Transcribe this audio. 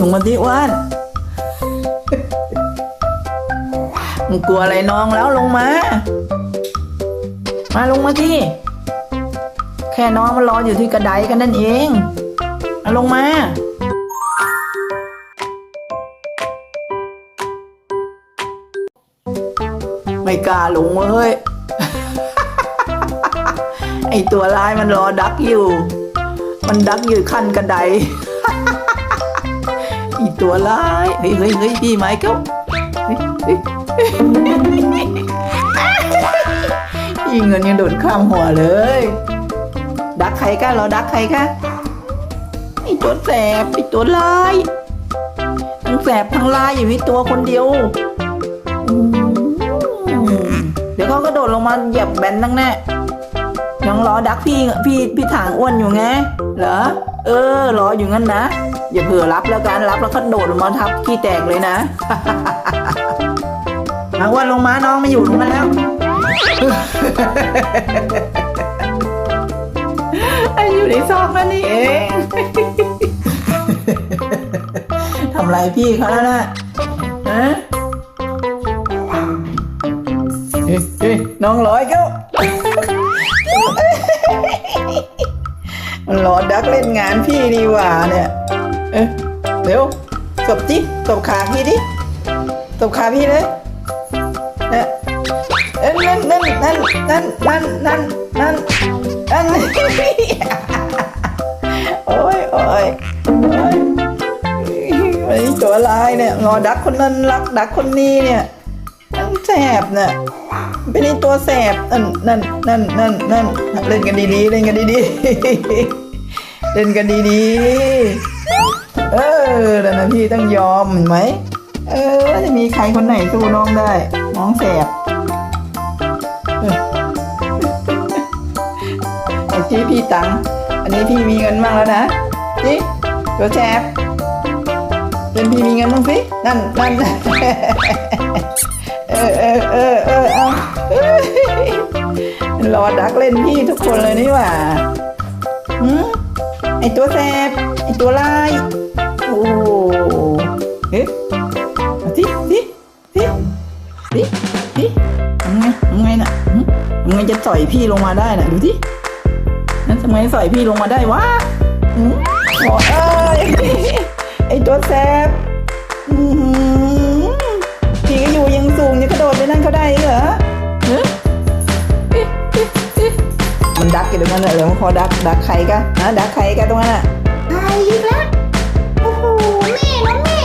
ลงมาที่อ้วนมึงกลัวอะไรน้องแล้วลงมา มาลงมาที่ แค่น้องมันรออยู่ที่กระไดกันนั่นเองเอาลงมาไม่กล้าลงเว้ย ไอตัวร้ายมันรอดักอยู่ มันดักอยู่ขั้นกระไดไอตัวร้ายเฮ้ยเฮ้ยเฮ้ยพี่ไม้เก้าเฮ้ยเฮ้ยพี่เงินยังโดดข้ามหัวเลย ดักใครกันราดักใครคะไอตัวแสบไอตัวร้ายทั้งแสบทั้งร้ายอยู่ที่ตัวคนเดียวเดี๋ยวเขาก็โดดลงมาเหยียบแบนตั้งแน่ ยังรอดักพี่พี่พี่ถางอ้วนอยู่ไงเหรอเออรออยู่งั้นนะอย่าเผื่อรับแล้วกันรับแล้วก็โดดลงมาทับขี้แตกเลยนะถางอ้วนลงมาน้องไม่อยู่ลงมาแล้วไอ้อยู่ในซอกนั่นนี่เองทำไรพี่เขาแล้วนะฮะเฮ้ยเฮ้ยน้องร้อยเขา มันรอดักเล่นงานพี่ดีกว่าเนี่ย เอ๊ะเร็วตบจิตบขาพี่ดิตบขาพี่เลยเนี่ยเอ้ยนั่นนั่นนั่นนั่นนั่นนั่นนั่นนั่นโอ้ยโอ้ยโอ้ยไอ้ตัวลายเนี่ยงอดักคนนั้นรักดักคนนี้เนี่ย มันแสบเนี่ยเป็นไอตัวแสบนั่นนั่นนั่นนั่นนั่นเล่นกันดีๆเล่นกันดีๆเล่นกันดีๆเออแต่นะพี่ต้องยอมเห็นไหมเออจะมีใครคนไหนสู้น้องได้น้องแสบเออเอาจี้พี่ตังค์อันนี้พี่มีเงินบ้างแล้วนะจิตัวแสบเป็นพี่มีเงินบ้างสินั่นนั่น เออเออเออเออเอาเอ้ยรอดักเล่นพี่ทุกคนเลยนี่หว่าหืมไอตัวแสบไอตัวลายโอ้เอ๊ะเอาสิสิสิสิสิทำไงทำไงน่ะทำไงจะสอยพี่ลงมาได้น่ะดูสินั่นทำไงสอยพี่ลงมาได้วะหืมโอ้เอ้ยไอตัวแสบอื้อ ตรงนั้นเลยแล้วพอดักดักไข่กันนะดักไข่กันตรงนั้นอะไข่อีกแล้วโอ้โหแม่น้องแม่